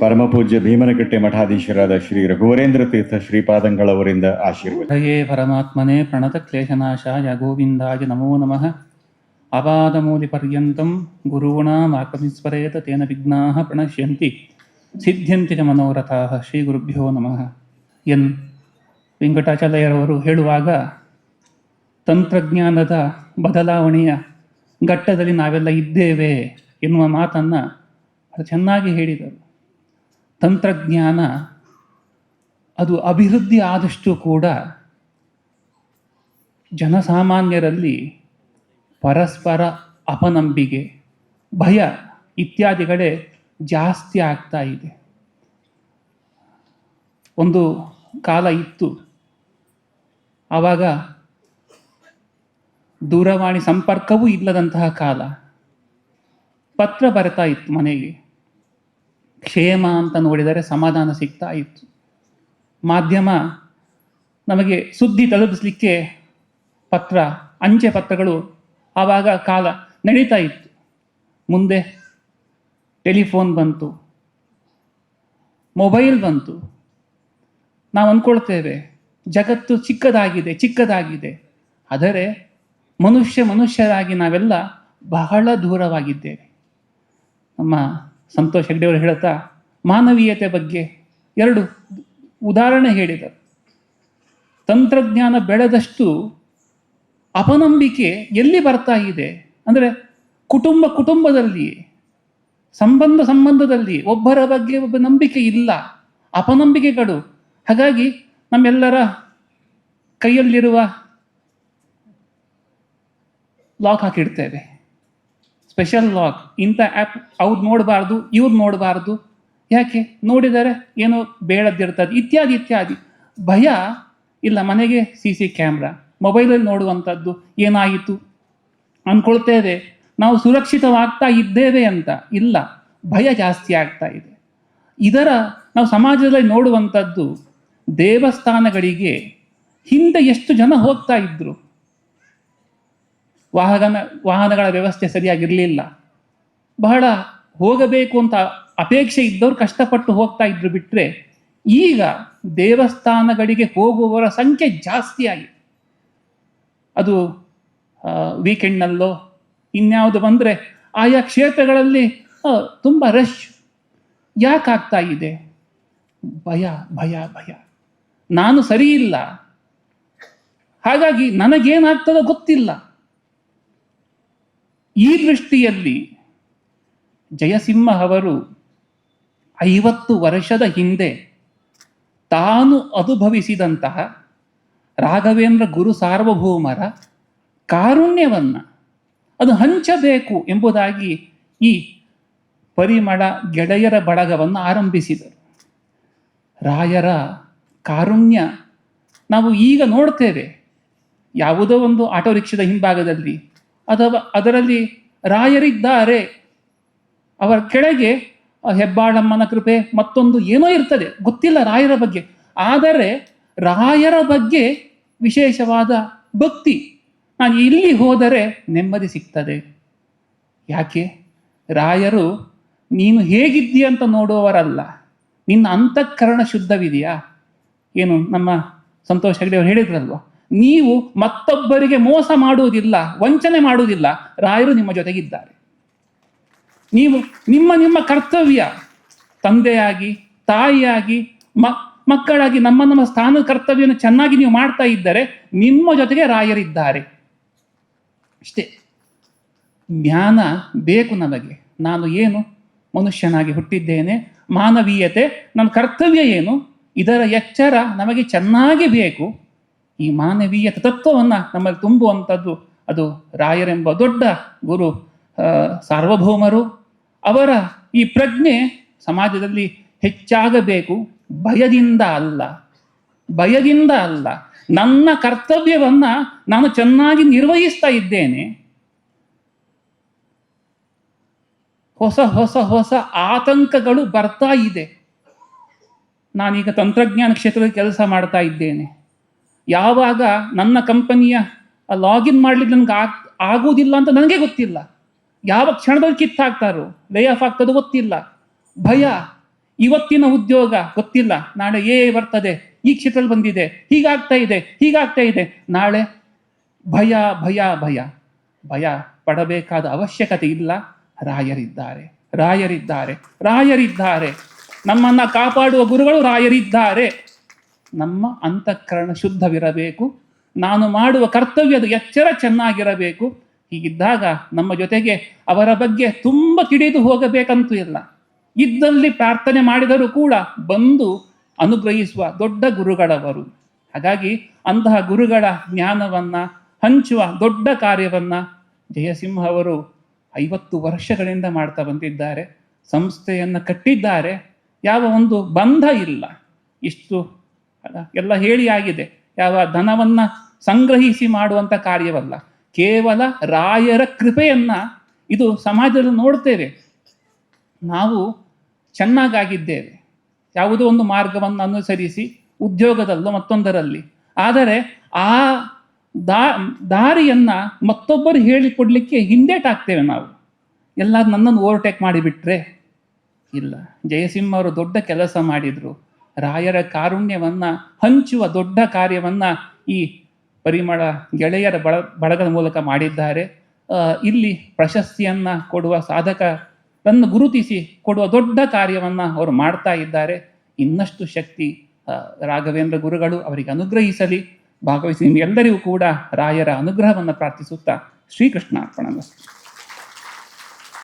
ಪರಮಪೂಜ್ಯ ಭೀಮನಕಟ್ಟೆ ಮಠಾಧೀಶರಾದ ಶ್ರೀ ರಘುವರೇಂದ್ರ ತೀರ್ಥ ಶ್ರೀಪಾದಂಗಳವರಿಂದ ಆಶೀರ್ವಾದ ಹೇ ಪರಮಾತ್ಮನೇ ಪ್ರಣತಕ್ಲೇಶನಾಶಾಯ ಗೋವಿಂದಾಯ ನಮೋ ನಮಃ. ಅಪಾದಮೂಲಿಪರ್ಯಂతం ಗುರುಣಾಮಾಕಮಿಸ್ಮರೇತ ತೇನ ವಿಘ್ನಾ ಪ್ರಣಶ್ಯಂತಿ. ಸಿದ್ಧ್ಯಂತಿ ಮನೋರಥಾ ಶ್ರೀ ಗುರುಭ್ಯೋ ನಮಃ. ಎನ್. ವೆಂಕಟಾಚಾರ್ಯರವರು ಹೇಳುವಾಗ, ತಂತ್ರಜ್ಞಾನದ ಬದಲಾವಣೆಯ ಘಟ್ಟದಲ್ಲಿ ನಾವೆಲ್ಲ ಇದ್ದೇವೆ ಎನ್ನುವ ಮಾತನ್ನು ಚೆನ್ನಾಗಿ ಹೇಳಿದರು. ತಂತ್ರಜ್ಞಾನ ಅದು ಅಭಿವೃದ್ಧಿ ಆದಷ್ಟು ಕೂಡ ಜನಸಾಮಾನ್ಯರಲ್ಲಿ ಪರಸ್ಪರ ಅಪನಂಬಿಕೆ, ಭಯ ಇತ್ಯಾದಿಗಳೇ ಜಾಸ್ತಿ ಆಗ್ತಾ ಇದೆ. ಒಂದು ಕಾಲ ಇತ್ತು. ಆವಾಗ ದೂರವಾಣಿ ಸಂಪರ್ಕವೂ ಇಲ್ಲದಂತಹ ಕಾಲ. ಪತ್ರ ಬರ್ತಾ ಇತ್ತು ಮನೆಗೆ. ಕ್ಷೇಮ ಅಂತ ನೋಡಿದರೆ ಸಮಾಧಾನ ಸಿಗ್ತಾ ಇತ್ತು. ಮಾಧ್ಯಮ ನಮಗೆ ಸುದ್ದಿ ತಲುಪಿಸಲಿಕ್ಕೆ ಪತ್ರ, ಅಂಚೆ ಪತ್ರಗಳು ಆವಾಗ ಕಾಲ ನಡೀತಾ ಇತ್ತು. ಮುಂದೆ ಟೆಲಿಫೋನ್ ಬಂತು, ಮೊಬೈಲ್ ಬಂತು. ನಾವು ಅಂದ್ಕೊಳ್ತೇವೆ ಜಗತ್ತು ಚಿಕ್ಕದಾಗಿದೆ ಚಿಕ್ಕದಾಗಿದೆ. ಆದರೆ ಮನುಷ್ಯ ಮನುಷ್ಯರಾಗಿ ನಾವೆಲ್ಲ ಬಹಳ ದೂರವಾಗಿದ್ದೇವೆ. ನಮ್ಮ ಸಂತೋಷ್ ಹೆಗ್ಡೆಯವರು ಹೇಳುತ್ತಾ, ಮಾನವೀಯತೆ ಬಗ್ಗೆ ಎರಡು ಉದಾಹರಣೆ ಹೇಳಿದರು. ತಂತ್ರಜ್ಞಾನ ಬೆಳೆದಷ್ಟು ಅಪನಂಬಿಕೆ ಎಲ್ಲಿ ಬರ್ತಾ ಇದೆ? ಅಂದರೆ ಕುಟುಂಬ ಕುಟುಂಬದಲ್ಲಿ ಸಂಬಂಧ ಸಂಬಂಧದಲ್ಲಿ ಒಬ್ಬರ ಬಗ್ಗೆ ಒಬ್ಬ ನಂಬಿಕೆ ಇಲ್ಲ, ಅಪನಂಬಿಕೆಗಳು. ಹಾಗಾಗಿ ನಮ್ಮೆಲ್ಲರ ಕೈಯಲ್ಲಿರುವ ಲಾಕ್ ಹಾಕಿಡ್ತೇವೆ. ಸ್ಪೆಷಲ್ ಲಾಕ್ ಇಂಥ ಆ್ಯಪ್ ಅವ್ರು ನೋಡಬಾರ್ದು, ಇವ್ರು ನೋಡಬಾರ್ದು. ಯಾಕೆ? ನೋಡಿದರೆ ಏನೋ ಬೇಡದ್ದಿರ್ತದೆ ಇತ್ಯಾದಿ ಇತ್ಯಾದಿ. ಭಯ ಇಲ್ಲ. ಮನೆಗೆ ಸಿ ಸಿ ಕ್ಯಾಮ್ರಾ ಮೊಬೈಲಲ್ಲಿ ನೋಡುವಂಥದ್ದು ಏನಾಯಿತು? ಅಂದ್ಕೊಳ್ತೇವೆ ನಾವು ಸುರಕ್ಷಿತವಾಗ್ತಾ ಇದ್ದೇವೆ ಅಂತ. ಇಲ್ಲ. ಭಯ ಜಾಸ್ತಿ ಆಗ್ತಾ ಇದೆ. ಇದರ ನಾವು ಸಮಾಜದಲ್ಲಿ ನೋಡುವಂಥದ್ದು ದೇವಸ್ಥಾನಗಳಿಗೆ ಹಿಂದೆ ಎಷ್ಟು ಜನ ಹೋಗ್ತಾ ಇದ್ರು? ವಾಹನ, ವಾಹನಗಳ ವ್ಯವಸ್ಥೆ ಸರಿಯಾಗಿರಲಿಲ್ಲ. ಬಹಳ ಹೋಗಬೇಕು ಅಂತ ಅಪೇಕ್ಷೆ ಇದ್ದವರು ಕಷ್ಟಪಟ್ಟು ಹೋಗ್ತಾ ಇದ್ರು ಬಿಟ್ಟರೆ ಈಗ ದೇವಸ್ಥಾನಗಳಿಗೆ ಹೋಗುವವರ ಸಂಖ್ಯೆ ಜಾಸ್ತಿ ಅದು ವೀಕೆಂಡ್ನಲ್ಲೋ ಇನ್ಯಾವುದು ಬಂದರೆ ಆಯಾ ಕ್ಷೇತ್ರಗಳಲ್ಲಿ ತುಂಬ ರಶ್. ಯಾಕಾಗ್ತಾ ಇದೆ? ಭಯ ಭಯ ಭಯ. ನಾನು ಸರಿ ಇಲ್ಲ ಹಾಗಾಗಿ ನನಗೇನಾಗ್ತದೋ ಗೊತ್ತಿಲ್ಲ. ಈ ದೃಷ್ಟಿಯಲ್ಲಿ ಜಯಸಿಂಹ ಅವರು ಐವತ್ತು ವರ್ಷದ ಹಿಂದೆ ತಾನು ಅನುಭವಿಸಿದಂತಹ ರಾಘವೇಂದ್ರ ಗುರು ಸಾರ್ವಭೌಮರ ಕಾರುಣ್ಯವನ್ನು ಅದು ಹಂಚಬೇಕು ಎಂಬುದಾಗಿ ಈ ಪರಿಮಳ ಗೆಳೆಯರ ಬಳಗವನ್ನು ಆರಂಭಿಸಿದರು. ರಾಯರ ಕಾರುಣ್ಯ ನಾವು ಈಗ ನೋಡ್ತೇವೆ ಯಾವುದೋ ಒಂದು ಆಟೋ ರಿಕ್ಷದ ಹಿಂಭಾಗದಲ್ಲಿ ಅಥವಾ ಅದರಲ್ಲಿ ರಾಯರಿದ್ದಾರೆ, ಅವರ ಕೆಳಗೆ ಹೆಬ್ಬಾಳಮ್ಮನ ಕೃಪೆ ಮತ್ತೊಂದು ಏನೋ ಇರ್ತದೆ, ಗೊತ್ತಿಲ್ಲ ರಾಯರ ಬಗ್ಗೆ. ಆದರೆ ರಾಯರ ಬಗ್ಗೆ ವಿಶೇಷವಾದ ಭಕ್ತಿ ನಾನು ಇಲ್ಲಿ ಹೋದರೆ ನೆಮ್ಮದಿ ಸಿಗ್ತದೆ. ಯಾಕೆ? ರಾಯರು, ನೀನು ಹೇಗಿದ್ದೀಯ ಅಂತ ನೋಡುವವರಲ್ಲ. ನಿನ್ನ ಅಂತಃಕರಣ ಶುದ್ಧವಿದೆಯಾ? ಏನು ನಮ್ಮ ಸಂತೋಷ ಹೆಗಡೆ ಅವರು ಹೇಳಿದ್ರಲ್ವ? ನೀವು ಮತ್ತೊಬ್ಬರಿಗೆ ಮೋಸ ಮಾಡುವುದಿಲ್ಲ, ವಂಚನೆ ಮಾಡುವುದಿಲ್ಲ, ರಾಯರು ನಿಮ್ಮ ಜೊತೆಗಿದ್ದಾರೆ. ನೀವು ನಿಮ್ಮ ನಿಮ್ಮ ಕರ್ತವ್ಯ, ತಂದೆಯಾಗಿ, ತಾಯಿಯಾಗಿ ಮಕ್ಕಳಾಗಿ ನಮ್ಮ ನಮ್ಮ ಸ್ಥಾನ ಕರ್ತವ್ಯವನ್ನು ಚೆನ್ನಾಗಿ ನೀವು ಮಾಡ್ತಾ ಇದ್ದರೆ ನಿಮ್ಮ ಜೊತೆಗೆ ರಾಯರಿದ್ದಾರೆ. ಅಷ್ಟೇ. ಜ್ಞಾನ ಬೇಕು ನಮಗೆ. ನಾನು ಏನು ಮನುಷ್ಯನಾಗಿ ಹುಟ್ಟಿದ್ದೇನೆ, ಮಾನವೀಯತೆ, ನನ್ನ ಕರ್ತವ್ಯ ಏನು, ಇದರ ಎಚ್ಚರ ನಮಗೆ ಚೆನ್ನಾಗಿ ಬೇಕು. ಈ ಮಾನವೀಯ ತತ್ವವನ್ನು ನಮ್ಮಲ್ಲಿ ತುಂಬುವಂಥದ್ದು ಅದು ರಾಯರೆಂಬ ದೊಡ್ಡ ಗುರು ಸಾರ್ವಭೌಮರು. ಅವರ ಈ ಪ್ರಜ್ಞೆ ಸಮಾಜದಲ್ಲಿ ಹೆಚ್ಚಾಗಬೇಕು. ಭಯದಿಂದ ಅಲ್ಲ. ಭಯದಿಂದ ಅಲ್ಲ. ನನ್ನ ಕರ್ತವ್ಯವನ್ನ ನಾನು ಚೆನ್ನಾಗಿ ನಿರ್ವಹಿಸ್ತಾ ಇದ್ದೇನೆ. ಹೊಸ ಹೊಸ ಹೊಸ ಆತಂಕಗಳು ಬರ್ತಾ ಇದೆ. ನಾನೀಗ ತಂತ್ರಜ್ಞಾನ ಕ್ಷೇತ್ರದಲ್ಲಿ ಕೆಲಸ ಮಾಡ್ತಾ ಇದ್ದೇನೆ. ಯಾವಾಗ ನನ್ನ ಕಂಪನಿಯ ಲಾಗಿನ್ ಮಾಡ್ಲಿಕ್ಕೆ ನನಗೆ ಆಗ್ ಆಗುವುದಿಲ್ಲ ಅಂತ ನನಗೆ ಗೊತ್ತಿಲ್ಲ. ಯಾವ ಕ್ಷಣದಲ್ಲಿ ಕಿತ್ತಾಕ್ತಾರೋ ಲೇ ಆಫ್ ಆಗ್ತದೋ ಗೊತ್ತಿಲ್ಲ. ಭಯ, ಇವತ್ತಿನ ಉದ್ಯೋಗ ಗೊತ್ತಿಲ್ಲ. ನಾಳೆ ಏ ಬರ್ತದೆ, ಈ ಕ್ಷೇತ್ರದಲ್ಲಿ ಬಂದಿದೆ, ಹೀಗಾಗ್ತಾ ಇದೆ ಹೀಗಾಗ್ತಾ ಇದೆ. ನಾಳೆ ಭಯ ಭಯ ಭಯ. ಭಯ ಪಡಬೇಕಾದ ಅವಶ್ಯಕತೆ ಇಲ್ಲ. ರಾಯರಿದ್ದಾರೆ ರಾಯರಿದ್ದಾರೆ ರಾಯರಿದ್ದಾರೆ. ನಮ್ಮನ್ನ ಕಾಪಾಡುವ ಗುರುಗಳು ರಾಯರಿದ್ದಾರೆ. ನಮ್ಮ ಅಂತಃಕರಣ ಶುದ್ಧವಿರಬೇಕು. ನಾನು ಮಾಡುವ ಕರ್ತವ್ಯದ ಎಚ್ಚರ ಚೆನ್ನಾಗಿರಬೇಕು. ಹೀಗಿದ್ದಾಗ ನಮ್ಮ ಜೊತೆಗೆ ಅವರ ಬಗ್ಗೆ ತುಂಬ ತಿಳಿದು ಹೋಗಬೇಕಂತೂ ಇಲ್ಲ. ಇದ್ದಲ್ಲಿ ಪ್ರಾರ್ಥನೆ ಮಾಡಿದರೂ ಕೂಡ ಬಂದು ಅನುಗ್ರಹಿಸುವ ದೊಡ್ಡ ಗುರುಗಳವರು. ಹಾಗಾಗಿ ಅಂತಹ ಗುರುಗಳ ಜ್ಞಾನವನ್ನು, ಹಂಚುವ ದೊಡ್ಡ ಕಾರ್ಯವನ್ನು ಜಯಸಿಂಹ ಅವರು ಐವತ್ತು ವರ್ಷಗಳಿಂದ ಮಾಡ್ತಾ ಬಂದಿದ್ದಾರೆ. ಸಂಸ್ಥೆಯನ್ನು ಕಟ್ಟಿದ್ದಾರೆ. ಯಾವ ಒಂದು ಬಂಧ ಇಲ್ಲ. ಇಷ್ಟು ಎಲ್ಲ ಹೇಳಿ ಆಗಿದೆ. ಯಾವ ಧನವನ್ನ ಸಂಗ್ರಹಿಸಿ ಮಾಡುವಂತ ಕಾರ್ಯವಲ್ಲ. ಕೇವಲ ರಾಯರ ಕೃಪೆಯನ್ನ ಇದು ಸಮಾಜದಲ್ಲಿ ನೋಡ್ತೇವೆ. ನಾವು ಚೆನ್ನಾಗಾಗಿದ್ದೇವೆ. ಯಾವುದೋ ಒಂದು ಮಾರ್ಗವನ್ನು ಅನುಸರಿಸಿ ಉದ್ಯೋಗದಲ್ಲೋ ಮತ್ತೊಂದರಲ್ಲಿ. ಆದರೆ ಆ ದಾ, ದಾರಿಯನ್ನ ಮತ್ತೊಬ್ಬರು ಹೇಳಿಕೊಡ್ಲಿಕ್ಕೆ ಹಿಂದೇಟಾಗ್ತೇವೆ ನಾವು. ಎಲ್ಲ ನನ್ನನ್ನು ಓವರ್ಟೇಕ್ ಮಾಡಿಬಿಟ್ರೆ ಇಲ್ಲ. ಜಯಸಿಂಹ ಅವರು ದೊಡ್ಡ ಕೆಲಸ ಮಾಡಿದ್ರು. ರಾಯರ ಕಾರುಣ್ಯವನ್ನ, ಹಂಚುವ ದೊಡ್ಡ ಕಾರ್ಯವನ್ನ ಈ ಪರಿಮಳ ಗೆಳೆಯರ ಬಳ ಬಳಗದ ಮೂಲಕ ಮಾಡಿದ್ದಾರೆ. ಇಲ್ಲಿ ಪ್ರಶಸ್ತಿಯನ್ನ ಕೊಡುವ ಸಾಧಕ ತನ್ನ ಗುರುತಿಸಿ ಕೊಡುವ ದೊಡ್ಡ ಕಾರ್ಯವನ್ನ ಅವರು ಮಾಡ್ತಾ ಇದ್ದಾರೆ. ಇನ್ನಷ್ಟು ಶಕ್ತಿ ರಾಘವೇಂದ್ರ ಗುರುಗಳು ಅವರಿಗೆ ಅನುಗ್ರಹಿಸಲಿ. ಭಾಗವಹಿಸಿ ನಿಮ್ಗೆಲ್ಲರಿಗೂ ಕೂಡ ರಾಯರ ಅನುಗ್ರಹವನ್ನು ಪ್ರಾರ್ಥಿಸುತ್ತಾ ಶ್ರೀಕೃಷ್ಣ ಅರ್ಪಣ